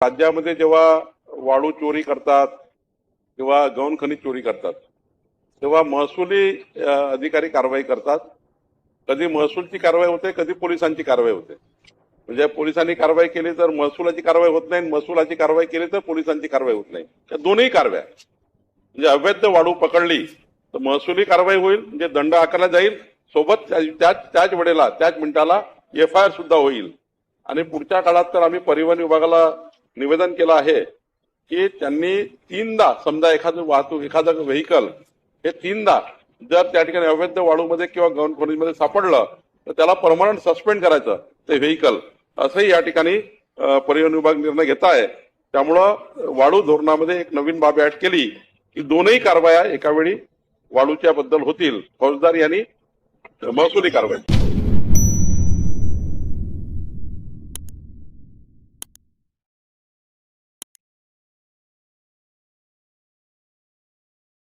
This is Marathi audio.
राज्यामध्ये जेव्हा वाळू चोरी करतात किंवा गौण खनिज चोरी करतात तेव्हा महसुली अधिकारी कारवाई करतात. कधी महसूलची कारवाई होते कधी पोलिसांची कारवाई होते. म्हणजे पोलिसांनी कारवाई केली तर महसुलाची कारवाई होत नाही महसुलाची कारवाई केली तर पोलिसांची कारवाई होत नाही. या दोन्ही कारवाया. म्हणजे अवैध वाळू पकडली तर महसुली कारवाई होईल म्हणजे दंड आकारला जाईल. सोबत त्याच त्याच वेळेला त्याच मिनिटाला एफ आय आर सुद्धा होईल. आणि पुढच्या काळात तर आम्ही परिवहन विभागाला निवेदन केलं आहे की त्यांनी तीनदा समजा एखादं वाहतूक एखादं व्हेकल हे तीनदा जर त्या ठिकाणी अवैध वाळूमध्ये किंवा गौण खनिजमध्ये सापडलं तर त्याला परमनंट सस्पेंड करायचं ते व्हेकल असंही या ठिकाणी परिवहन विभाग निर्णय घेत आहे. त्यामुळं वाळू धोरणामध्ये एक नवीन बाब ऍड केली की दोनही कारवाया एकावेळी वाळूच्या बद्दल होतील. फौजदारी आणि महसुली कारवाई.